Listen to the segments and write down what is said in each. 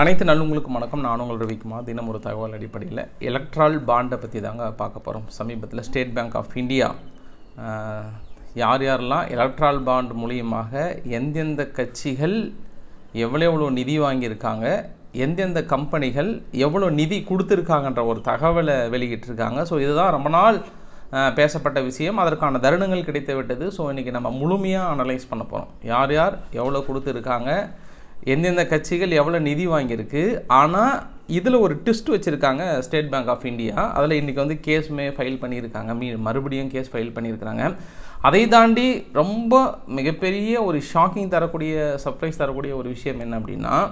அனைத்து நல்லவங்களுக்கும் வணக்கம். நான் உங்கள் ரவிக்குமா தினம் ஒரு தகவல் அடிப்படையில் எலக்ட்ரால் பாண்டை பற்றி தாங்க பார்க்க போகிறோம் சமீபத்தில் ஸ்டேட் பேங்க் ஆஃப் இந்தியா யார் யாரெல்லாம் எலக்ட்ரால் பாண்ட் மூலியமாக எந்தெந்த கட்சிகள் எவ்வளோ எவ்வளோ நிதி வாங்கியிருக்காங்க எந்தெந்த கம்பெனிகள் எவ்வளோ நிதி கொடுத்துருக்காங்கன்ற ஒரு தகவலை வெளியிட்டிருக்காங்க. ஸோ இதுதான் ரொம்ப நாள் பேசப்பட்ட விஷயம். அதற்கான தருணங்கள் கிடைத்து விட்டது ஸோ இன்றைக்கி நம்ம முழுமையாக அனலைஸ் பண்ண போகிறோம் யார் யார் எவ்வளோ கொடுத்துருக்காங்க எந்தெந்த கட்சிகள் எவ்வளோ நிதி வாங்கியிருக்கு? ஆனால் இதில் ஒரு ட்விஸ்ட் வச்சுருக்காங்க ஸ்டேட் பேங்க் ஆஃப் இந்தியா. அதில் இன்றைக்கி வந்து கேஸுமே ஃபைல் பண்ணியிருக்காங்க. மீ மறுபடியும் கேஸ் ஃபைல் பண்ணியிருக்கிறாங்க. அதை தாண்டி ரொம்ப மிகப்பெரிய ஒரு ஷாக்கிங் தரக்கூடிய சர்ப்ரைஸ் தரக்கூடிய ஒரு விஷயம் என்ன அப்படின்னா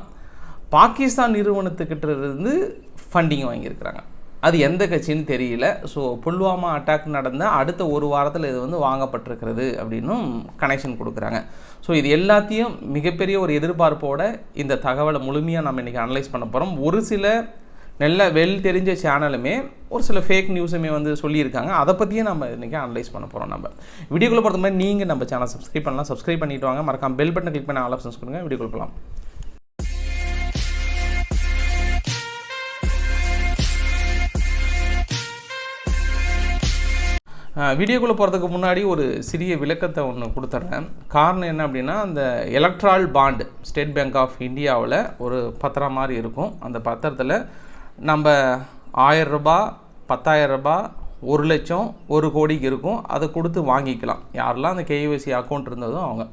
பாகிஸ்தான் நிறுவனத்துக்கிட்ட இருந்து ஃபண்டிங் வாங்கியிருக்கிறாங்க. அது எந்த கட்சின்னு தெரியல. ஸோ புல்வாமா அட்டாக் நடந்த அடுத்த ஒரு வாரத்தில் இது வந்து வாங்கப்பட்டிருக்கிறது அப்படின்னும் கனெக்ஷன் கொடுக்குறாங்க. ஸோ இது எல்லாத்தையும் மிகப்பெரிய ஒரு எதிர்பார்ப்போட இந்த தகவலை முழுமையாக நம்ம இன்றைக்கி அனலைஸ் பண்ண போகிறோம் ஒரு சில நல்ல வெல் தெரிஞ்ச சேனலுமே ஒரு சில ஃபேக் நியூஸுமே வந்து சொல்லியிருக்காங்க. அதை பற்றியும் நம்ம இன்றைக்கி அனலைஸ் பண்ண போகிறோம் நம்ம. வீடியோக்குள்ளே பொறுத்த மாதிரி நீங்கள் நம்ம சேனல் சப்ஸ்கிரைப் பண்ணலாம். சப்ஸ்கிரைப் பண்ணிவிட்டு வாங்க. மறக்காம பெல் பட்டனை கிளிக் பண்ண ஆல் ஆப்ஷன்ஸ் கொடுங்க. வீடியோக்குள்ள போகலாம் வீடியோக்குள்ளே போகிறதுக்கு முன்னாடி ஒரு சிறிய விளக்கத்தை ஒன்று கொடுத்துட்றேன். காரணம் என்ன அப்படின்னா அந்த electoral bond State Bank of இந்தியாவில் ஒரு பத்திரம் மாதிரி இருக்கும். அந்த பத்திரத்தில் நம்ம ஆயிரம் பத்தாயிரரூபா பத்தாயிரம் ஒரு லட்சம் ஒரு கோடிக்கு இருக்கும். அதை கொடுத்து வாங்கிக்கலாம். யாரெல்லாம் அந்த கேஒசி அக்கௌண்ட் இருந்ததோ அவங்க.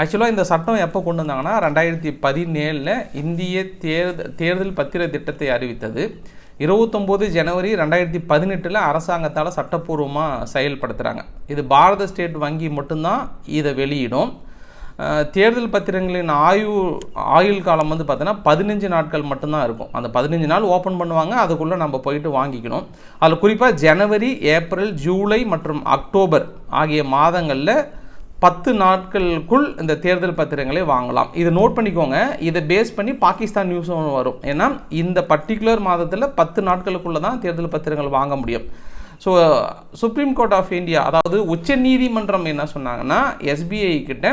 ஆக்சுவலாக இந்த சட்டம் எப்போ கொண்டு வந்தாங்கன்னா ரெண்டாயிரத்தி பதினேழில் இந்திய தேர்தல் தேர்தல் பத்திர திட்டத்தை அறிவித்தது. இருபத்தொம்போது ஜனவரி ரெண்டாயிரத்தி பதினெட்டில் அரசாங்கத்தால் சட்டப்பூர்வமாக செயல்படுத்துகிறாங்க இது பாரத ஸ்டேட் வங்கி மட்டும்தான் இதை வெளியிடும். தேர்தல் பத்திரங்களின் ஆயு ஆயுள் காலம் வந்து பார்த்தோன்னா பதினஞ்சு நாட்கள் மட்டும்தான் இருக்கும். அந்த பதினஞ்சு நாள் ஓப்பன் பண்ணுவாங்க அதுக்குள்ளே நம்ம போயிட்டு வாங்கிக்கணும். அதில் குறிப்பாக ஜனவரி ஏப்ரல் ஜூலை மற்றும் அக்டோபர் ஆகிய மாதங்களில் பத்து நாட்களுக்குள் இந்த தேர்தல் பத்திரங்களை வாங்கலாம். இதை நோட் பண்ணிக்கோங்க. இதை பேஸ் பண்ணி பாகிஸ்தான் நியூஸும் வரும். ஏன்னா இந்த பர்டிகுலர் மாதத்தில் பத்து நாட்களுக்குள்ளே தான் தேர்தல் பத்திரங்கள் வாங்க முடியும். So Supreme Court of India அதாவது உச்சநீதிமன்றம் என்ன சொன்னாங்கன்னா எஸ்பிஐ கிட்ட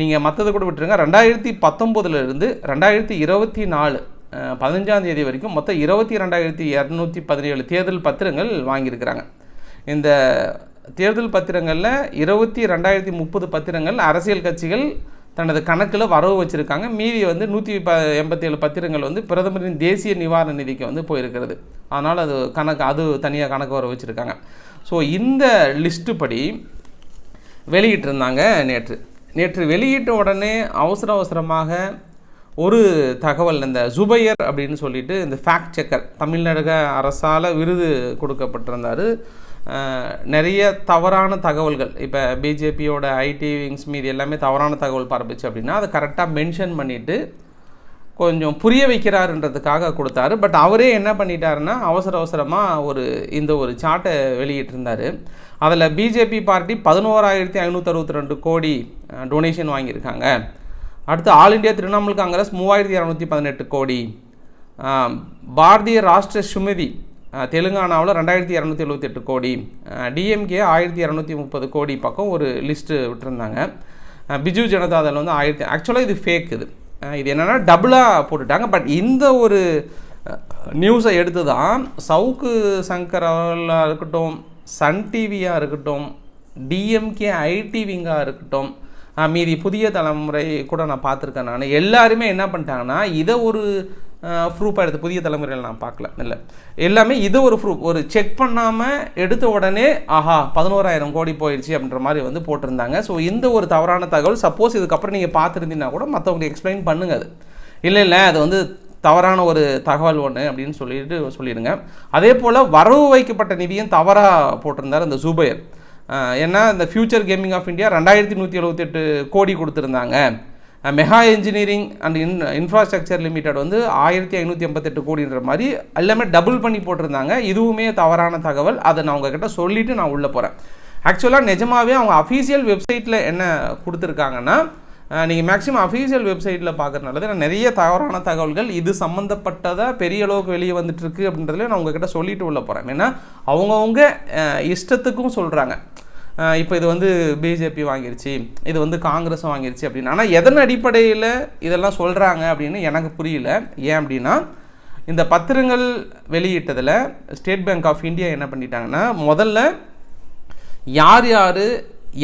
நீங்கள் மற்றதை கூட விட்டுருங்க. ரெண்டாயிரத்தி பத்தொம்போதுலேருந்து ரெண்டாயிரத்தி இருபத்தி நாலு பதினஞ்சாம் தேதி வரைக்கும் மொத்தம் இருபத்தி ரெண்டாயிரத்தி இரநூத்தி பதினேழு தேர்தல் பத்திரங்கள் வாங்கியிருக்கிறாங்க. இந்த தேர்தல் பத்திரங்களில் இருபத்தி ரெண்டாயிரத்தி முப்பது பத்திரங்கள் அரசியல் கட்சிகள் தனது கணக்கில் வரவு வச்சுருக்காங்க. மீதி வந்து நூற்றி ப எண்பத்தேழு பத்திரங்கள் வந்து பிரதமரின் தேசிய நிவாரண நிதிக்கு வந்து போயிருக்கிறது. அதனால் அது கணக்கு அது தனியாக கணக்கு வர வச்சுருக்காங்க. ஸோ இந்த லிஸ்ட்டு படி வெளியிட்டிருந்தாங்க நேற்று. நேற்று வெளியிட்ட உடனே அவசர அவசரமாக ஒரு தகவல் இந்த ஜுபையர் அப்படின்னு சொல்லிட்டு இந்த ஃபேக்ட் செக்கர் தமிழ்நாடு அரசால் விருது கொடுக்கப்பட்டிருந்தார். நிறைய தவறான தகவல்கள். இப்போ பிஜேபியோட ஐடி விங்ஸ் மீது எல்லாமே தவறான தகவல் பரப்புச்சு அப்படின்னா அதை கரெக்டாக மென்ஷன் பண்ணிவிட்டு கொஞ்சம் புரிய வைக்கிறாருன்றதுக்காக கொடுத்தாரு. பட் அவரே என்ன பண்ணிட்டாருன்னா அவசர அவசரமாக ஒரு இந்த ஒரு சார்ட்டை வெளியிட்டிருந்தார். அதில் பிஜேபி பார்ட்டி பதினோராயிரத்தி ஐநூற்றி அறுபத்தி ரெண்டு கோடி டொனேஷன் வாங்கியிருக்காங்க. அடுத்து ஆல் இந்தியா திரிணாமுல் காங்கிரஸ் மூவாயிரத்தி இரநூத்தி பதினெட்டு கோடி. பாரதிய ராஷ்டிர சுமதி தெலுங்கானாவில் ரெண்டாயிரத்தி இரநூத்தி எழுபத்தெட்டு கோடி டிஎம்கே ஆயிரத்தி இரநூத்தி முப்பது கோடி பக்கம் ஒரு லிஸ்ட்டு விட்டுருந்தாங்க. பிஜு ஜனதாதள் வந்து ஆயிரத்தி ஆக்சுவலாக இது ஃபேக் இது. இது என்னென்னா டபுளாக போட்டுட்டாங்க. பட் இந்த ஒரு நியூஸை எடுத்து தான் சவுக்கு சங்கர் அவர்களாக இருக்கட்டும் சன் டிவியாக இருக்கட்டும் டிஎம்கே ஐடிவிங்காக இருக்கட்டும் மீதி புதிய தலைமுறை கூட நான் பார்த்துருக்கேன் நான். எல்லாருமே என்ன பண்ணிட்டாங்கன்னா இதை ஒரு ப்ரூஃபாக எடுத்து புதிய தலைமுறையில் நான் பார்க்கல இல்லை. எல்லாமே இது ஒரு ப்ரூஃப் ஒரு செக் பண்ணாமல் எடுத்த உடனே ஆஹா பதினோராயிரம் கோடி போயிடுச்சு அப்படின்ற மாதிரி வந்து போட்டிருந்தாங்க. ஸோ இந்த ஒரு தவறான தகவல் சப்போஸ் இதுக்கப்புறம் நீங்கள் பார்த்துருந்தீங்கன்னா கூட மற்றவங்களுக்கு எக்ஸ்பிளைன் பண்ணுங்க அது. இல்லை இல்லை அது வந்து தவறான ஒரு தகவல் ஒன்று அப்படின்னு சொல்லிட்டு சொல்லிடுங்க. அதே போல் வரவு வைக்கப்பட்ட நிதியும் தவறாக போட்டிருந்தார் அந்த ஜூபையர் ஏன்னா இந்த ஃபியூச்சர் கேமிங் ஆஃப் இந்தியா ரெண்டாயிரத்தி நூற்றி எழுபத்தெட்டு கோடி கொடுத்துருந்தாங்க. Mega engineering and in infrastructure limited வந்து ஆயிரத்தி ஐநூற்றி எண்பத்தெட்டு கோடின்ற மாதிரி எல்லாமே டபுள் பண்ணி போட்டிருந்தாங்க. இதுவுமே தவறான தகவல். அதை நான் உங்ககிட்ட சொல்லிவிட்டு நான் உள்ளே போகிறேன் ஆக்சுவலாக நிஜமாவே அவங்க அஃபீஷியல் வெப்சைட்டில் என்ன கொடுத்துருக்காங்கன்னா நீங்கள் மேக்ஸிமம் அஃபீஷியல் வெப்சைட்டில் பார்க்குறதுனால நான் நிறைய தவறான தகவல்கள். இது சம்மந்தப்பட்டதாக பெரிய அளவுக்கு வெளியே வந்துட்டுருக்கு அப்படின்றதுல நான் உங்ககிட்ட சொல்லிட்டு உள்ள போகிறேன் ஏன்னா அவங்கவுங்க இஷ்டத்துக்கும் சொல்கிறாங்க இப்போ இது வந்து பிஜேபி வாங்கிருச்சு. இது வந்து காங்கிரஸும் வாங்கிருச்சு அப்படின்னு. ஆனால் எதன் அடிப்படையில் இதெல்லாம் சொல்கிறாங்க அப்படின்னு எனக்கு புரியல. ஏன் அப்படின்னா இந்த பத்திரங்கள் வெளியிட்டதில் ஸ்டேட் பேங்க் ஆஃப் இந்தியா என்ன பண்ணிட்டாங்கன்னா முதல்ல யார் யார்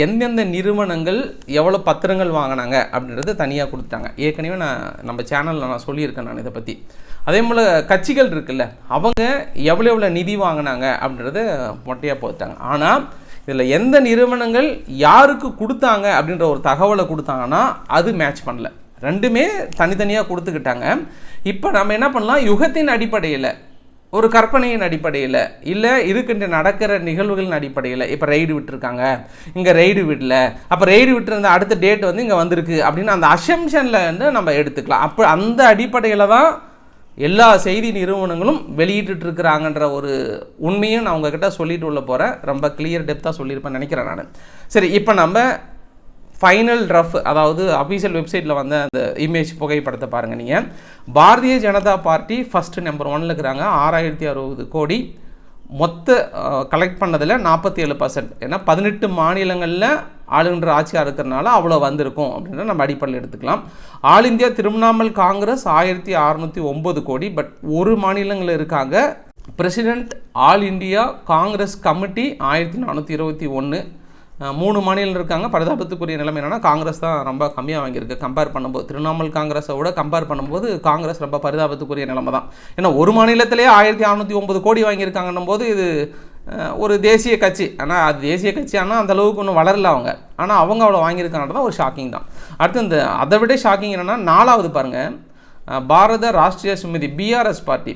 எந்தெந்த நிறுவனங்கள் எவ்வளோ பத்திரங்கள் வாங்கினாங்க அப்படின்றத தனியாக கொடுத்துட்டாங்க. ஏற்கனவே நான் நம்ம சேனலில் நான் சொல்லியிருக்கேன் நான் இதை பற்றி அதே போல் கட்சிகள் இருக்குல்ல அவங்க எவ்வளோ எவ்வளோ நிதி வாங்கினாங்க அப்படின்றத மொட்டையாக போட்டாங்க. ஆனால் இதில் எந்த நிறுவனங்கள் யாருக்கு கொடுத்தாங்க அப்படின்ற ஒரு தகவலை கொடுத்தாங்கன்னா அது மேட்ச் பண்ணல. ரெண்டுமே தனித்தனியாக கொடுத்துக்கிட்டாங்க. இப்போ நம்ம என்ன பண்ணலாம்? யுகத்தின் அடிப்படையில் ஒரு கற்பனையின் அடிப்படையில் இல்லை இருக்கின்ற நடக்கிற நிகழ்வுகளின் அடிப்படையில். இப்போ ரைடு விட்டுருக்காங்க. இங்கே ரைடு விடல. அப்போ ரைடு விட்டுருந்த அடுத்த டேட் வந்து இங்கே வந்திருக்கு அப்படின்னு அந்த அசம்ஷனில் வந்து நம்ம எடுத்துக்கலாம். அப்போ அந்த அடிப்படையில் தான் எல்லா செய்தி நிறுவனங்களும் வெளியிட்டு இருக்கிறாங்கன்ற ஒரு உண்மையும் நான் உங்ககிட்ட சொல்லிட்டு உள்ள போகிறேன் ரொம்ப கிளியர் டெப்த்தாக சொல்லியிருப்பேன் நினைக்கிறேன் நான். சரி இப்போ நம்ம ஃபைனல் ரஃப் அதாவது அஃபீஷியல் வெப்சைட்டில் வந்த அந்த இமேஜ் புகைப்படத்தை பாருங்கள் நீங்கள் Bharatiya Janata party first number ஒன்னில் இருக்கிறாங்க. ஆறாயிரத்தி அறுபது கோடி. மொத்த கலெக்ட் பண்ணதில் நாற்பத்தி ஏழு பர்சன்ட் ஏன்னா பதினெட்டு மாநிலங்களில் ஆளுகின்ற ஆட்சியாக இருக்கிறனால அவ்வளோ வந்திருக்கும் அப்படின்ற நம்ம அடிப்படையில் எடுத்துக்கலாம். ஆல் இந்தியா திருவண்ணாமல் காங்கிரஸ் ஆயிரத்தி அறநூற்றி ஒம்பது கோடி பட் ஒரு மாநிலங்களில் இருக்காங்க. President all India Congress committee ஆயிரத்தி நானூற்றி இருபத்தி ஒன்று மூணு மாநிலம் இருக்காங்க. பரிதாபத்துக்குரிய நிலைமை என்னென்னா காங்கிரஸ் தான் ரொம்ப கம்மியாக வாங்கியிருக்கு. கம்பேர் பண்ணும்போது திரிணாமுல் காங்கிரஸை விட கம்பேர் பண்ணும்போது காங்கிரஸ் ரொம்ப பரிதாபத்துக்குரிய நிலைமை தான். ஏன்னா ஒரு மாநிலத்திலேயே ஆயிரத்தி அறநூற்றி ஒம்பது கோடி வாங்கியிருக்காங்கன்னும் போது இது ஒரு தேசிய கட்சி. ஆனால் அது தேசிய கட்சி ஆனால் அந்த அளவுக்கு ஒன்றும் வளரல அவங்க. ஆனால் அவங்க அவ்வளோ வாங்கியிருக்காங்கன்றது தான் ஒரு ஷாக்கிங் தான். அடுத்து இந்த அதை விட ஷாக்கிங் என்னென்னா நாலாவது பாருங்கள் பாரத ராஷ்ட்ரிய சுமிதி பிஆர்எஸ் பார்ட்டி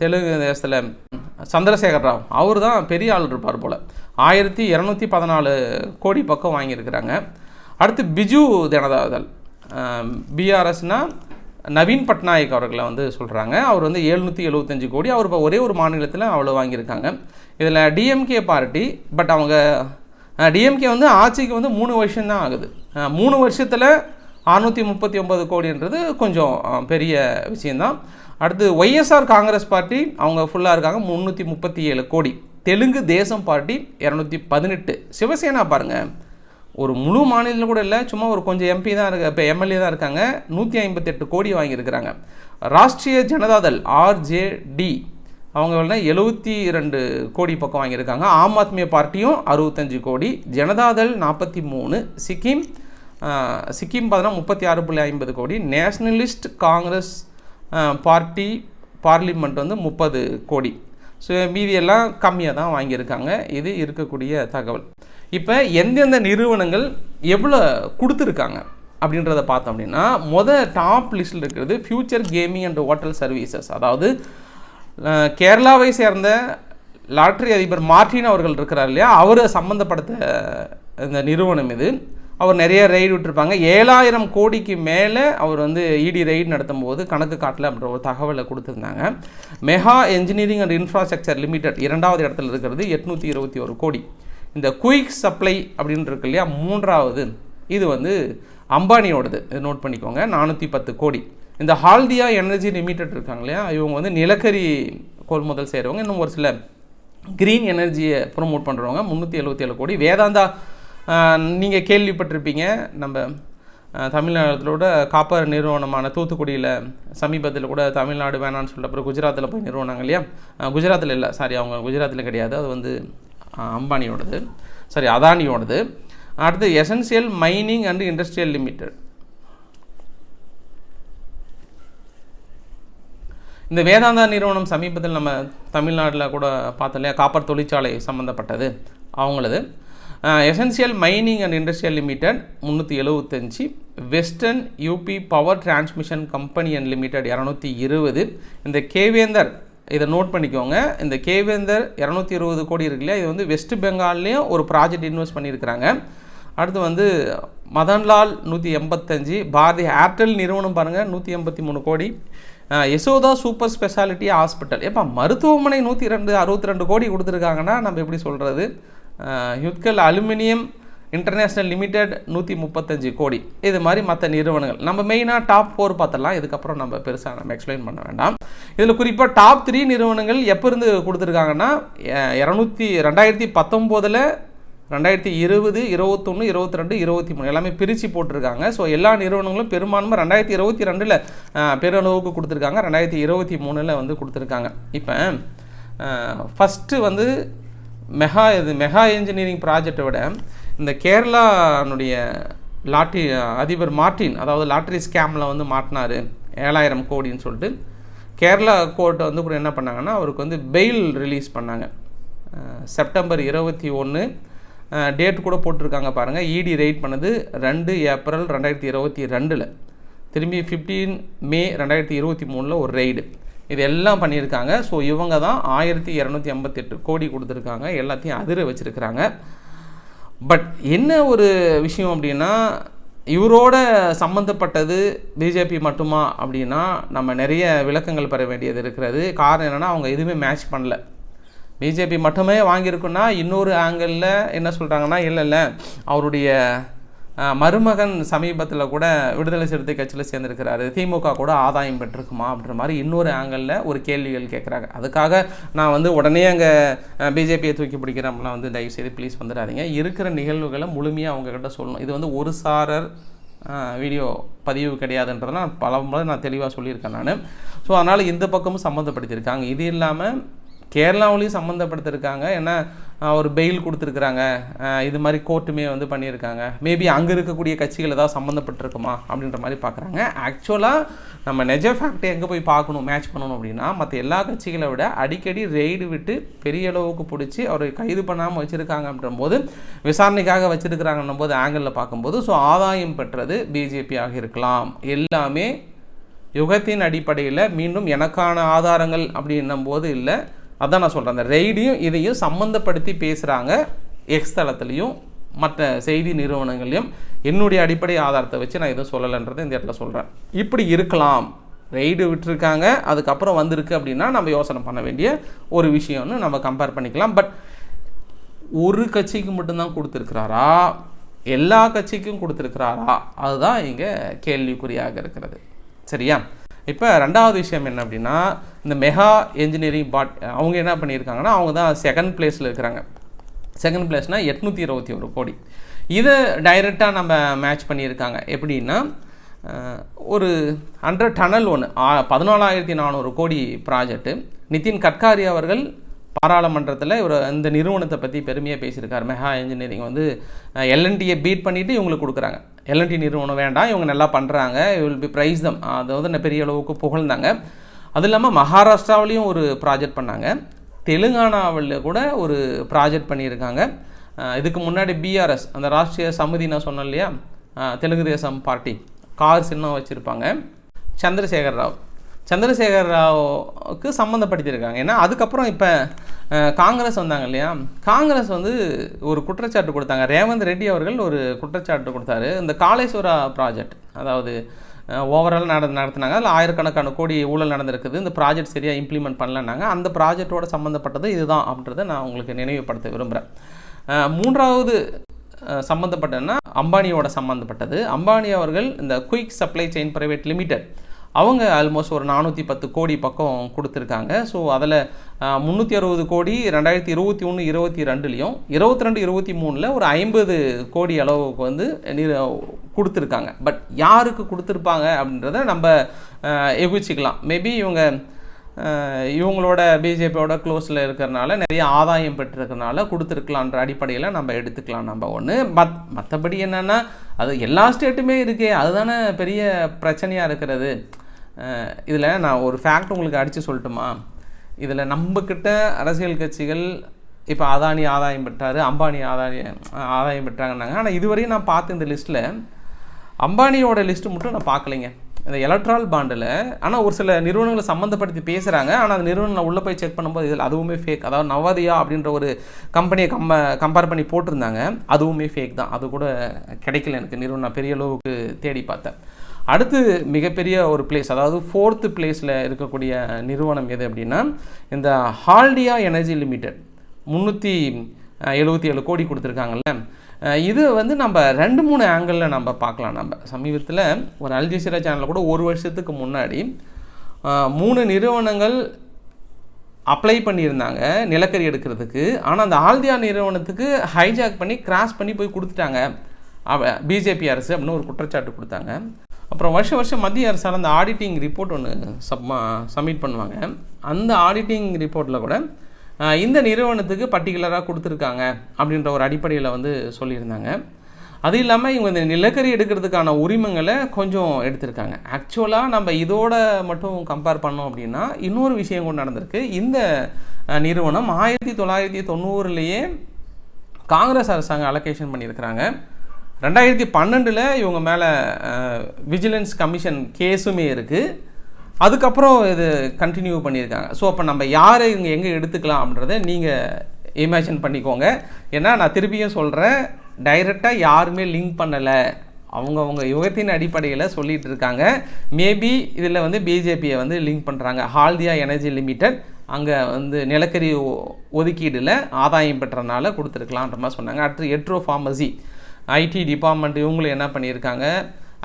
தெலுங்கு தேசத்தில் சந்திரசேகர் ராவ் அவர் தான் பெரிய ஆள் இருப்பார் போல். ஆயிரத்தி இரநூத்தி பதினாலு கோடி பக்கம் வாங்கியிருக்கிறாங்க. அடுத்து பிஜு ஜனதாதள். பிஆர்எஸ்னால் நவீன் பட்நாயக் அவர்களை வந்து சொல்கிறாங்க அவர் வந்து எழுநூற்றி எழுபத்தஞ்சு கோடி. அவர் இப்போ ஒரே ஒரு மாநிலத்தில் அவ்வளோ வாங்கியிருக்காங்க. இதில் டிஎம்கே பார்ட்டி பட் அவங்க டிஎம்கே வந்து ஆட்சிக்கு வந்து மூணு வருஷம்தான் ஆகுது. மூணு வருஷத்தில் அறுநூற்றி முப்பத்தி ஒம்பது கோடின்றது கொஞ்சம் பெரிய விஷயந்தான் அடுத்து ஒய்எஸ்ஆர் காங்கிரஸ் பார்ட்டி அவங்க ஃபுல்லாக இருக்காங்க முந்நூற்றி முப்பத்தி ஏழு கோடி. தெலுங்கு தேசம் பார்ட்டி இரநூத்தி பதினெட்டு. சிவசேனா பாருங்கள் ஒரு முழு மாநிலம் கூட இல்லை சும்மா ஒரு கொஞ்சம் எம்பி தான் இருக்க இப்போ எம்எல்ஏ தான் இருக்காங்க நூற்றி ஐம்பத்தெட்டு கோடி வாங்கியிருக்கிறாங்க. ராஷ்ட்ரிய ஜனதாதள் ஆர்ஜேடி அவங்க எழுபத்தி ரெண்டு கோடி பக்கம் வாங்கியிருக்காங்க. ஆம் ஆத்மி பார்ட்டியும் அறுபத்தஞ்சு கோடி. ஜனதாதள் நாற்பத்தி மூணு. சிக்கிம் சிக்கிம் பார்த்தீங்கன்னா முப்பத்தி ஆறு புள்ளி ஐம்பது கோடி. நேஷ்னலிஸ்ட் காங்கிரஸ் பார்ட்டி பார்லிமெண்ட் வந்து முப்பது கோடி. ஸோ மீதியெல்லாம் கம்மியாக தான் வாங்கியிருக்காங்க. இது இருக்கக்கூடிய தகவல். இப்போ எந்தெந்த நிறுவனங்கள் எவ்வளோ கொடுத்துருக்காங்க அப்படின்றத பார்த்தோம் அப்படின்னா மொதல் டாப் லிஸ்ட்டில் இருக்கிறது future gaming and hotel services அதாவது கேரளாவை சேர்ந்த லாட்ரி அதிபர் மார்டின் அவர்கள் இருக்கிறார் இல்லையா? அவரை சம்மந்தப்படுத்த இந்த நிறுவனம் இது. அவர் நிறைய ரைடு விட்டுருப்பாங்க. ஏழாயிரம் கோடிக்கு மேலே அவர் வந்து இடி ரைடு நடத்தும் போது கணக்கு காட்டல அப்படின்ற ஒரு தகவலை கொடுத்துருந்தாங்க. Mega engineering and infrastructure limited இரண்டாவது இடத்துல இருக்கிறது எட்நூற்றி இருபத்தி ஒரு கோடி. இந்த குயிக் சப்ளை அப்படின்னு இருக்கு இல்லையா? மூன்றாவது. இது வந்து அம்பானியோடது. இது நோட் பண்ணிக்கோங்க. நானூற்றி பத்து கோடி. இந்த ஹால்தியா எனர்ஜி லிமிடெட் இருக்காங்க இல்லையா? இவங்க வந்து நிலக்கரி கொள்முதல் செய்கிறவங்க இன்னும் ஒரு சில க்ரீன் எனர்ஜியை ப்ரொமோட் பண்ணுறவங்க முந்நூற்றி எழுபத்தி ஏழு கோடி. வேதாந்தா நீங்கள் கேள்விப்பட்டிருப்பீங்க. நம்ம தமிழ்நாட்டில் கூட காப்பர் நிறுவனமான தூத்துக்குடியில் சமீபத்தில் கூட தமிழ்நாடு வேணான்னு சொல்லிட்டு அப்புறம் குஜராத்தில் போய் நிறுவனாங்க இல்லையா? குஜராத்தில் இல்லை. சாரி அவங்க குஜராத்தில் கிடையாது. அது வந்து அம்பானியோடது. சாரி அதானியோடது. அடுத்து essential mining and industrial limited இந்த வேதாந்தா நிறுவனம் சமீபத்தில் நம்ம தமிழ்நாட்டில் கூட பார்த்தோம் இல்லையா? காப்பர் தொழிற்சாலை சம்மந்தப்பட்டது அவங்களது. Essential mining and industrial limited முந்நூற்றி எழுபத்தஞ்சி western UP power transmission company and limited இரநூத்தி இருபது. இந்த கேவேந்தர் இதை நோட் பண்ணிக்கோங்க. இந்த கேவேந்தர் இரநூத்தி இருபது கோடி இருக்கு இல்லையா? இது வந்து வெஸ்ட் பெங்கால்லையும் ஒரு ப்ராஜெக்ட் இன்வெஸ்ட் பண்ணியிருக்கிறாங்க. அடுத்து வந்து மதன்லால் நூற்றி எண்பத்தஞ்சு பாரதி ஏர்டெல் நிறுவனம் பாருங்கள் நூற்றி எண்பத்தி மூணு கோடி. யசோதா சூப்பர் ஸ்பெஷாலிட்டி ஹாஸ்பிட்டல் எப்போ மருத்துவமனை நூற்றி ரெண்டு அறுபத்தி ரெண்டு கோடி கொடுத்துருக்காங்கன்னா நம்ம எப்படி சொல்கிறது ஹியூத்கல் அலுமினியம் இன்டர்நேஷ்னல் லிமிடெட் நூற்றி முப்பத்தஞ்சு கோடி. இது மாதிரி மற்ற நிறுவனங்கள். நம்ம மெயினாக டாப் ஃபோர் பார்த்துடலாம். இதுக்கப்புறம் நம்ம பெருசாக நம்ம எக்ஸ்பிளைன் பண்ண வேண்டாம். இதில் குறிப்பாக டாப் த்ரீ நிறுவனங்கள் எப்போ இருந்து கொடுத்துருக்காங்கன்னா இரநூத்தி ரெண்டாயிரத்தி பத்தொம்போதில் ரெண்டாயிரத்தி இருபது இருபத்தொன்று இருபத்தி ரெண்டு இருபத்தி மூணு எல்லாமே பிரித்து போட்டிருக்காங்க. ஸோ எல்லா நிறுவனங்களும் பெரும்பான்மை ரெண்டாயிரத்தி இருபத்தி ரெண்டில் பெருளவுக்கு கொடுத்துருக்காங்க. ரெண்டாயிரத்தி இருபத்தி மூணில் வந்து கொடுத்துருக்காங்க. இப்போ ஃபஸ்ட்டு வந்து மெகா இது மெகா இன்ஜினியரிங் ப்ராஜெக்டை விட இந்த கேரளானுடைய லாட்ரி அதிபர் மார்ட்டின் அதாவது லாட்ரி ஸ்கேமில் வந்து மாட்டினார். ஏழாயிரம் கோடின்னு சொல்லிட்டு. கேரளா கோர்ட்டை வந்து கூட என்ன பண்ணாங்கன்னா அவருக்கு வந்து பெயில் ரிலீஸ் பண்ணாங்க. செப்டம்பர் இருபத்தி ஒன்று டேட் கூட போட்டிருக்காங்க பாருங்கள் இடி ரைட் பண்ணது ரெண்டு ஏப்ரல் ரெண்டாயிரத்தி இருபத்தி ரெண்டில். திரும்பி ஃபிஃப்டீன் மே ரெண்டாயிரத்தி இருபத்தி மூணில் ஒரு ரெய்டு இது எல்லாம் பண்ணியிருக்காங்க. ஸோ இவங்க தான் ஆயிரத்தி இரநூத்தி ஐம்பத்தெட்டு கோடி கொடுத்துருக்காங்க. எல்லாத்தையும் அதிர வச்சுருக்கிறாங்க. பட் என்ன ஒரு விஷயம் அப்படின்னா இவரோட சம்மந்தப்பட்டது பிஜேபி மட்டுமா அப்படின்னா நம்ம நிறைய விளக்கங்கள் பெற வேண்டியது இருக்கிறது. காரணம் என்னென்னா அவங்க எதுவுமே மேட்ச் பண்ணல. பிஜேபி மட்டுமே வாங்கியிருக்குன்னா இன்னொரு ஆங்கிளில் என்ன சொல்கிறாங்கன்னா இல்லை இல்லை அவருடைய மருமகன் சமீபத்தில் கூட விடுதலை சிறுத்தை கட்சியில் சேர்ந்திருக்கிறாரு. திமுக கூட ஆதாயம் பெற்றிருக்குமா அப்படின்ற மாதிரி இன்னொரு ஆங்கிளில் ஒரு கேள்விகள் கேட்குறாங்க அதுக்காக நான் வந்து உடனே அங்கே பிஜேபியை தூக்கி பிடிக்கிறோம்லாம் வந்து தயவு செய்து ப்ளீஸ் வந்துடாதீங்க. இருக்கிற நிகழ்வுகளை முழுமையாக அவங்கக்கிட்ட சொல்லணும். இது வந்து ஒரு சாரர் வீடியோ பதிவு கிடையாதுன்றதெல்லாம் பல முறை நான் தெளிவாக சொல்லியிருக்கேன் நான். ஸோ அதனால் இந்த பக்கமும் சம்மந்தப்படுத்தியிருக்காங்க. இது இல்லாமல் கேரளாவிலையும் சம்மந்தப்படுத்திருக்காங்க ஏன்னா ஒரு பெயில் கொடுத்துருக்குறாங்க. இது மாதிரி கோர்ட்டுமே வந்து பண்ணியிருக்காங்க. மேபி அங்கே இருக்கக்கூடிய கட்சிகள் ஏதாவது சம்மந்தப்பட்டிருக்குமா அப்படின்ற மாதிரி பார்க்குறாங்க. ஆக்சுவலாக நம்ம நெஜ ஃபேக்டை எங்கே போய் பார்க்கணும் மேட்ச் பண்ணணும் அப்படின்னா மற்ற எல்லா கட்சிகளை விட அடிக்கடி ரெய்டு விட்டு பெரிய அளவுக்கு பிடிச்சி அவரை கைது பண்ணாமல் வச்சுருக்காங்க அப்படின்ற போது விசாரணைக்காக வச்சுருக்கிறாங்கன்னும் போது ஆங்கிளில் பார்க்கும்போது ஸோ ஆதாயம் பெற்றது பிஜேபி இருக்கலாம். எல்லாமே யுகத்தின் அடிப்படையில் மீண்டும் எனக்கான ஆதாரங்கள் அப்படின்னும் போது இல்லை. அதான் நான் சொல்கிறேன் அந்த ரெய்டையும் இதையும் சம்மந்தப்படுத்தி பேசுகிறாங்க எக்ஸ் தளத்துலேயும் மற்ற செய்தி நிறுவனங்களையும் என்னுடைய அடிப்படை ஆதாரத்தை வச்சு நான் எதுவும் சொல்லலைன்றதை இந்த இடத்துல சொல்கிறேன் இப்படி இருக்கலாம். ரெய்டு விட்டுருக்காங்க. அதுக்கப்புறம் வந்திருக்கு அப்படின்னா நம்ம யோசனை பண்ண வேண்டிய ஒரு விஷயம்னு நம்ம கம்பேர் பண்ணிக்கலாம். பட் ஒரு கட்சிக்கு மட்டும்தான் கொடுத்துருக்கிறாரா? எல்லா கட்சிக்கும் கொடுத்துருக்கிறாரா? அதுதான் இங்கே கேள்விக்குறியாக இருக்கிறது. சரியா? இப்போ ரெண்டாவது விஷயம் என்ன அப்படின்னா இந்த மெகா என்ஜினியரிங் பாட் அவங்க என்ன பண்ணியிருக்காங்கன்னா அவங்க தான் செகண்ட் பிளேஸில் இருக்கிறாங்க. செகண்ட் பிளேஸ்னால் எட்நூற்றி இருபத்தி ஒரு கோடி. இதை டைரெக்டாக நம்ம மேட்ச் பண்ணியிருக்காங்க. எப்படின்னா ஒரு ஹண்ட்ரட் டனல் ஒன்று பதினாலாயிரத்தி நானூறு கோடி ப்ராஜெக்ட்டு நிதின் கட்காரி அவர்கள் பாராளுமன்றத்தில் இவர் இந்த நிறுவனத்தை பற்றி பெருமையாக பேசியிருக்கார். மெகா இன்ஜினியரிங் வந்து எல்என்டியை பீட் பண்ணிவிட்டு இவங்களுக்கு கொடுக்குறாங்க. எல்என்டி நிறுவனம் வேண்டாம் இவங்க நல்லா பண்ணுறாங்க வில் பி ப்ரைஸ் தம் அதாவது நான் பெரிய அளவுக்கு புகழ்ந்தாங்க. அது இல்லாமல் மகாராஷ்டிராவிலையும் ஒரு ப்ராஜெக்ட் பண்ணாங்க. தெலுங்கானாவில் கூட ஒரு ப்ராஜெக்ட் பண்ணியிருக்காங்க. இதுக்கு முன்னாடி பிஆர்எஸ் அந்த ராஷ்ட்ரிய சமிதி நான் சொன்னேன் இல்லையா? தெலுங்கு தேசம் பார்ட்டி கார்ஸ் இன்னும் வச்சுருப்பாங்க. சந்திரசேகர் ராவ். சந்திரசேகர் ராவுக்கு சம்மந்தப்படுத்தியிருக்காங்க. ஏன்னா அதுக்கப்புறம் இப்போ காங்கிரஸ் வந்தாங்க இல்லையா? காங்கிரஸ் வந்து ஒரு குற்றச்சாட்டு கொடுத்தாங்க. ரேவந்த் ரெட்டி அவர்கள் ஒரு குற்றச்சாட்டு கொடுத்தாரு. இந்த காலேஸ்வரா ப்ராஜெக்ட் அதாவது ஓவரால் நட நடத்துனாங்க. அதில் ஆயிரக்கணக்கான கோடி ஊழல் நடந்திருக்குது. இந்த ப்ராஜெக்ட் சரியாக இம்ப்ளிமெண்ட் பண்ணலன்னாங்க. அந்த ப்ராஜெக்டோட சம்மந்தப்பட்டது இதுதான் அப்படின்றத நான் உங்களுக்கு நினைவுபடுத்த விரும்புகிறேன் மூன்றாவது சம்மந்தப்பட்டதுன்னா அம்பானியோட சம்மந்தப்பட்டது. அம்பானி அவர்கள் இந்த quick supply chain private limited அவங்க ஆல்மோஸ்ட் ஒரு நானூற்றி பத்து கோடி பக்கம் கொடுத்துருக்காங்க. ஸோ அதில் முந்நூற்றி அறுபது கோடி ரெண்டாயிரத்தி இருபத்தி ஒன்று இருபத்தி ரெண்டுலேயும் இருபத்தி ரெண்டு இருபத்தி மூணில் ஒரு ஐம்பது கோடி அளவுக்கு வந்து கொடுத்துருக்காங்க. பட் யாருக்கு கொடுத்துருப்பாங்க அப்படின்றத நம்ம எகுச்சிக்கலாம் மேபி இவங்க இவங்களோட பிஜேபியோட க்ளோஸில் இருக்கிறனால நிறைய ஆதாயம் பெற்றிருக்கனால கொடுத்துருக்கலான்ற அடிப்படையில் நம்ம எடுத்துக்கலாம் நம்ம ஒன்று மத் மற்றபடி என்னென்னா அது எல்லா ஸ்டேட்டுமே இருக்கே அதுதானே பெரிய பிரச்சனையாக இருக்கிறது. இதில் நான் ஒரு ஃபேக்ட் உங்களுக்கு அடித்து சொல்லட்டுமா? இதில் நம்மக்கிட்ட அரசியல் கட்சிகள் இப்போ அதானி ஆதாயம் பெற்றார் அம்பானி ஆதாயம் ஆதாயம் பெற்றாங்கன்னாங்க. ஆனால் இதுவரையும் நான் பார்த்த இந்த லிஸ்ட்டில் அம்பானியோட லிஸ்ட்டு மட்டும் நான் பார்க்கலைங்க. இந்த எலக்ட்ரால் பாண்டில் ஆனால் ஒரு சில நிறுவனங்களை சம்மந்தப்படுத்தி பேசுகிறாங்க ஆனால் அந்த நிறுவனம் உள்ளே போய் செக் பண்ணும்போது இதில் அதுவுமே ஃபேக் அதாவது நவதியா அப்படின்ற ஒரு கம்பெனியை கம்ப கம்பேர் பண்ணி போட்டிருந்தாங்க. அதுவுமே ஃபேக் தான். அது கூட கிடைக்கல எனக்கு நிறுவனம். நான் பெரிய அளவுக்கு தேடி பார்த்தேன். அடுத்து மிகப்பெரிய ஒரு பிளேஸ் அதாவது ஃபோர்த்து பிளேஸில் இருக்கக்கூடிய நிறுவனம் எது அப்படின்னா இந்த ஹால்டியா எனர்ஜி லிமிடெட். முந்நூற்றி எழுபத்தி ஏழு கோடி கொடுத்துருக்காங்கல்ல. இது வந்து நம்ம ரெண்டு மூணு ஆங்கிளில் நம்ம பார்க்கலாம். நம்ம சமீபத்தில் ஒரு அல்ஜிசிரா சேனலில் கூட ஒரு வருஷத்துக்கு முன்னாடி மூணு நிறுவனங்கள் அப்ளை பண்ணியிருந்தாங்க நிலக்கரி எடுக்கிறதுக்கு. ஆனால் அந்த ஆல்தியா நிறுவனத்துக்கு ஹைஜாக் பண்ணி கிராஸ் பண்ணி போய் கொடுத்துட்டாங்க. அவ பிஜேபி அரசு அப்படின்னு ஒரு குற்றச்சாட்டு கொடுத்தாங்க. அப்புறம் வருஷம் வருஷம் மத்திய அரசால் அந்த ஆடிட்டிங் ரிப்போர்ட் ஒன்று சப்மா சப்மிட் பண்ணுவாங்க. அந்த ஆடிட்டிங் ரிப்போர்ட்டில் கூட இந்த நிறுவனத்துக்கு பர்டிகுலராக கொடுத்துருக்காங்க அப்படின்ற ஒரு அடிப்படையில் வந்து சொல்லியிருந்தாங்க. அது இல்லாமல் இவங்க இந்த நிலக்கரி எடுக்கிறதுக்கான உரிமங்களை கொஞ்சம் எடுத்திருக்காங்க. ஆக்சுவலாக நம்ம இதோட மட்டும் கம்பேர் பண்ணோம் அப்படின்னா இன்னொரு விஷயம் கூட நடந்திருக்கு. இந்த நிறுவனம் ஆயிரத்தி தொள்ளாயிரத்தி தொண்ணூறுலேயே காங்கிரஸ் அரசாங்கம் அலோகேஷன் பண்ணியிருக்கிறாங்க. ரெண்டாயிரத்தி பன்னெண்டில் இவங்க மேலே விஜிலன்ஸ் கமிஷன் கேஸுமே இருக்குது அதுக்கப்புறம் இது கண்டினியூ பண்ணியிருக்காங்க. ஸோ அப்போ நம்ம யாரை இங்கே எங்கே எடுத்துக்கலாம் அப்படின்றத நீங்கள் இமேஜின் பண்ணிக்கோங்க. ஏன்னா நான் திருப்பியும் சொல்கிறேன் டைரெக்டாக யாருமே லிங்க் பண்ணலை. அவங்கவுங்க யுகத்தின் அடிப்படையில் சொல்லிகிட்டு இருக்காங்க. மேபி இதில் வந்து பிஜேபியை வந்து லிங்க் பண்ணுறாங்க ஹால்தியா எனர்ஜி லிமிடெட் அங்கே வந்து நிலக்கரி ஒ- ஆதாயம் பெற்றனால கொடுத்துருக்கலான்ற மாதிரி சொன்னாங்க. அடுத்து எட்ரோ ஃபார்மசி ஐடி டிபார்ட்மெண்ட் இவங்களும் என்ன பண்ணியிருக்காங்க?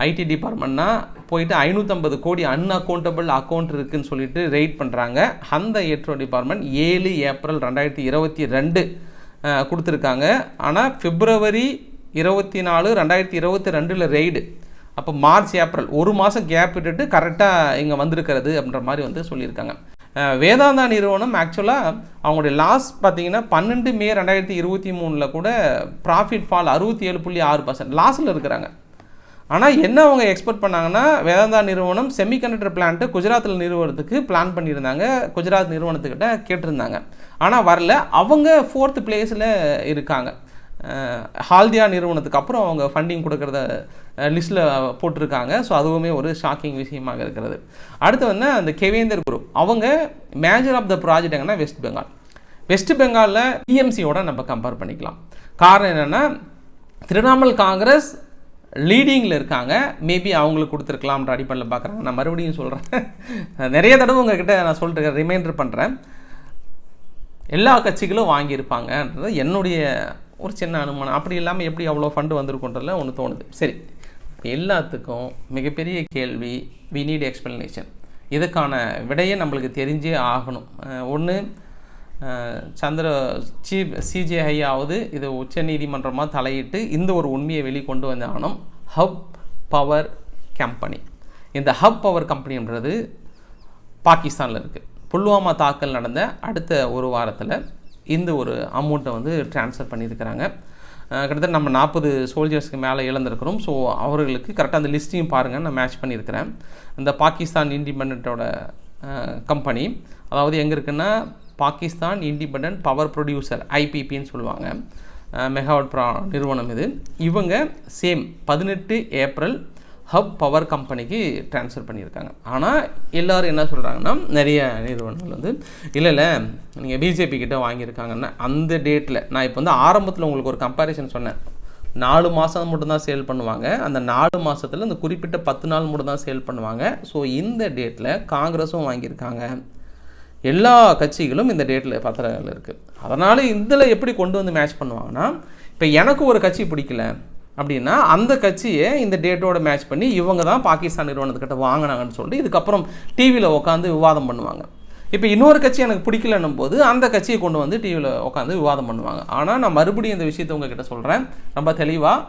ஐடி டிபார்ட்மெண்ட்னா போயிட்டு ஐநூற்றம்பது கோடி அன்அக்கௌண்டபிள் அக்கௌண்ட் இருக்குதுன்னு சொல்லிட்டு ரெய்ட் பண்ணுறாங்க அந்த ஏற்றோ டிபார்ட்மெண்ட் ஏழு ஏப்ரல் ரெண்டாயிரத்தி இருபத்தி ரெண்டு கொடுத்துருக்காங்க. ஆனால் பிப்ரவரி இருபத்தி நாலு ரெண்டாயிரத்தி இருபத்தி ரெண்டில் ரெய்டு அப்போ மார்ச் ஏப்ரல் ஒரு மாதம் கேப் விட்டுட்டு கரெக்டாக இங்கே வந்திருக்கிறது அப்படின்ற மாதிரி வந்து சொல்லியிருக்காங்க. வேதாந்தா நிறுவனம் ஆக்சுவலாக அவங்களுடைய லாஸ் பார்த்தீங்கன்னா பன்னெண்டு மே ரெண்டாயிரத்தி இருபத்தி மூணில் கூட ப்ராஃபிட் ஃபால் அறுபத்தி ஏழு புள்ளி ஆறு பர்சன்ட் லாஸில் இருக்கிறாங்க. ஆனால் என்ன அவங்க எக்ஸ்பெக்ட் பண்ணாங்கன்னா வேதாந்தா நிறுவனம் செமிகண்டக்டர் பிளான்ட்டு குஜராத்தில் நிறுவனத்துக்கு பிளான் பண்ணியிருந்தாங்க. குஜராத் நிறுவனத்துக்கிட்ட கேட்டிருந்தாங்க. ஆனால் வரல. அவங்க ஃபோர்த் பிளேஸில் இருக்காங்க. ஹால்தியா நிறுவனத்துக்கு அப்புறம் அவங்க ஃபண்டிங் கொடுக்குறத லிஸ்ட்டில் போட்டிருக்காங்க. ஸோ அதுவுமே ஒரு ஷாக்கிங் விஷயமாக இருக்கிறது. அடுத்து வந்து அந்த கெவேந்தர் குரூப் அவங்க மேஜர் ஆஃப் த ப்ராஜெக்ட் எங்கன்னா வெஸ்ட் பெங்கால் வெஸ்ட் பெங்காலில் டிஎம்சியோட நம்ம கம்பேர் பண்ணிக்கலாம். காரணம் என்னென்னா திரிணாமுல் காங்கிரஸ் லீடிங்கில் இருக்காங்க. மேபி அவங்களுக்கு கொடுத்துருக்கலாம்ன்ற அடிப்படையில் பார்க்குறாங்க. நான் மறுபடியும் சொல்கிறேன் நிறைய தடவை உங்ககிட்ட நான் சொல்லிட்டு ரிமைண்டர் பண்ணுறேன் எல்லா கட்சிகளும் வாங்கியிருப்பாங்கன்றது என்னுடைய ஒரு சின்ன அனுமானம். அப்படி இல்லாமல் எப்படி அவ்வளோ ஃபண்டு வந்திருக்குன்றதுல ஒன்று தோணுது. சரி. எல்லாத்துக்கும் மிகப்பெரிய கேள்வி வி நீட் எக்ஸ்பிளனேஷன் இதுக்கான விடையே நம்மளுக்கு தெரிஞ்சே ஆகணும். ஒன்று சந்திர சி சிஜிஐயாவது இது உச்சநீதிமன்றமாக தலையிட்டு இந்த ஒரு உண்மையை வெளிக்கொண்டு வந்தாலும் ஹப் பவர் கம்பெனி இந்த ஹப் பவர் கம்பெனின்றது பாகிஸ்தானில் இருக்குது புல்வாமா தாக்கல் நடந்த அடுத்த ஒரு வாரத்தில் இந்த ஒரு அமௌண்ட்டை வந்து ட்ரான்ஸ்ஃபர் பண்ணியிருக்கிறாங்க. கிட்டத்தட்ட நம்ம நாற்பது சோல்ஜர்ஸ்க்கு மேலே இழந்திருக்கிறோம். ஸோ அவர்களுக்கு கரெக்டாக அந்த லிஸ்ட்டையும் பாருங்கள் நான் மேட்ச் பண்ணியிருக்கிறேன். இந்த பாகிஸ்தான் இண்டிபெண்ட்டோட கம்பெனி அதாவது எங்கே இருக்குன்னா பாகிஸ்தான் இண்டிபெண்ட் பவர் ப்ரொடியூசர் ஐபிபின்னு சொல்லுவாங்க. மெகாவாட் ப்ரா நிறுவனம் இது. இவங்க சேம் பதினெட்டு ஏப்ரல் ஹப் பவர் கம்பெனிக்கு ட்ரான்ஸ்ஃபர் பண்ணியிருக்காங்க. ஆனால் எல்லாரும் என்ன சொல்கிறாங்கன்னா நிறைய நிறுவனங்கள் வந்து இல்லை இல்லை நீங்கள் பிஜேபி கிட்டே வாங்கியிருக்காங்கன்னா அந்த டேட்டில் நான் இப்போ வந்து ஆரம்பத்தில் உங்களுக்கு ஒரு கம்பேரிசன் சொன்னேன். நாலு மாதம் மட்டும்தான் சேல் பண்ணுவாங்க. அந்த நாலு மாதத்தில் அந்த குறிப்பிட்ட பத்து நாள் மட்டும் தான் சேல் பண்ணுவாங்க. ஸோ இந்த டேட்டில் காங்கிரஸும் வாங்கியிருக்காங்க. எல்லா கட்சிகளும் இந்த டேட்டில் பத்திரங்கள் இருக்குது அதனால் இதில் எப்படி கொண்டு வந்து மேட்ச் பண்ணுவாங்கன்னா இப்போ எனக்கு ஒரு கட்சி பிடிக்கல. அப்படின்னா அந்த கட்சியை இந்த டேட்டோட மேட்ச் பண்ணி இவங்க தான் பாகிஸ்தான் நிறுவனத்துக்கிட்ட வாங்கினாங்கன்னு சொல்லிட்டு இதுக்கப்புறம் டிவியில் உட்காந்து விவாதம் பண்ணுவாங்க. இப்போ இன்னொரு கட்சி எனக்கு பிடிக்கலன்னும் போது அந்த கட்சியை கொண்டு வந்து டிவியில் உட்காந்து விவாதம் பண்ணுவாங்க. ஆனால் நான் மறுபடியும் இந்த விஷயத்தை உங்ககிட்ட சொல்கிறேன் ரொம்ப தெளிவாக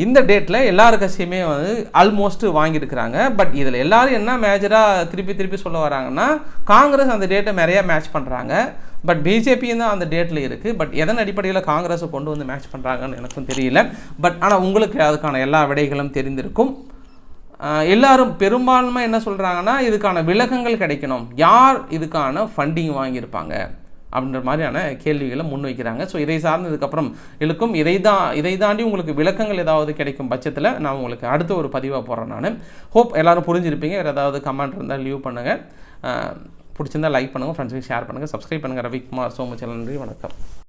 இந்த டேட்டில் எல்லார் கட்சியுமே வந்து ஆல்மோஸ்ட் வாங்கியிருக்கிறாங்க. பட் இதில் எல்லோரும் என்ன மேஜராக திருப்பி திருப்பி சொல்ல வராங்கன்னா காங்கிரஸ் அந்த டேட்டை நிறையா மேட்ச் பண்ணுறாங்க பட் பிஜேபியும் தான் அந்த டேட்டில் இருக்குது பட் எதன் அடிப்படையில் காங்கிரஸை கொண்டு வந்து மேட்ச் பண்ணுறாங்கன்னு எனக்கும் தெரியல. பட் ஆனால் உங்களுக்கு அதுக்கான எல்லா விடைகளும் தெரிந்திருக்கும். எல்லாரும் பெரும்பான்மை என்ன சொல்கிறாங்கன்னா இதுக்கான விளக்கங்கள் கிடைக்கணும். யார் இதுக்கான ஃபண்டிங் வாங்கியிருப்பாங்க? அப்படின்ற மாதிரியான கேள்விகளை முன்வைக்கிறாங்க. ஸோ இதை சார்ந்ததுக்கப்புறம் இழுக்கும். இதை தான் இதை தாண்டி உங்களுக்கு விளக்கங்கள் ஏதாவது கிடைக்கும் பட்சத்தில் நான் உங்களுக்கு அடுத்த ஒரு பதிவாக போடுறேன் நான். ஹோப் எல்லோரும் புரிஞ்சிருப்பீங்க. வேறு ஏதாவது கமெண்ட் இருந்தால் லீவ் பண்ணுங்கள் பிடிச்சிருந்தா லைக் பண்ணுங்கள் ஃப்ரெண்ட்ஸுக்கு ஷேர் பண்ணுங்கள் சப்ஸ்கிரைப் பண்ணுங்கள் ரவிக்குமார் சோமச்சல் நன்றி. வணக்கம்.